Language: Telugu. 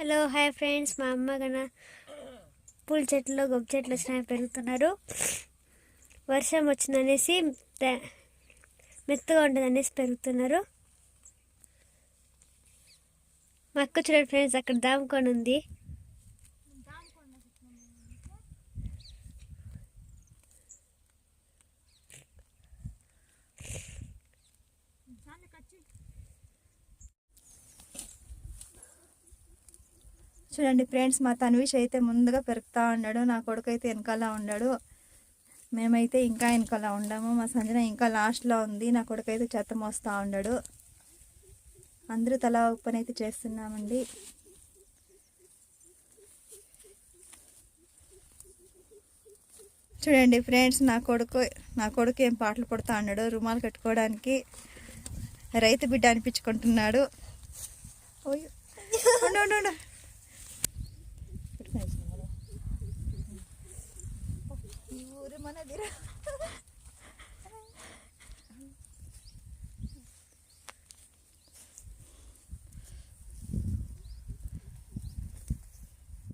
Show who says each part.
Speaker 1: Hello hi friends. మా అమ్మ గన పూల చెట్లు గొప్ప చెట్లు వచ్చినాయి పెరుగుతున్నారు. వర్షం వచ్చిందనేసి మెత్తగా ఉంటుంది అనేసి పెరుగుతున్నారు. మా అక్క చూడండి ఫ్రెండ్స్ అక్కడ దాముకొని ఉంది.
Speaker 2: చూడండి ఫ్రెండ్స్ మా తన్విష్ అయితే ముందుగా పెరుగుతూ ఉన్నాడు నా కొడుకు అయితే వెనకాల ఉన్నాడు. మేమైతే ఇంకా వెనకాల ఉండాము మా సంజన ఇంకా లాస్ట్లో ఉంది నా కొడుకు అయితే చెత్త మోస్తూ ఉన్నాడు. అందరూ తలా ఒక పని అయితే చేస్తున్నామండి. చూడండి ఫ్రెండ్స్ నా కొడుకు నా కొడుకు ఏం పాటలు పడుతూ ఉన్నాడు రుమాలు కట్టుకోవడానికి రైతు బిడ్డ అనిపించుకుంటున్నాడు. ఓయ్. ஒரு மனதிர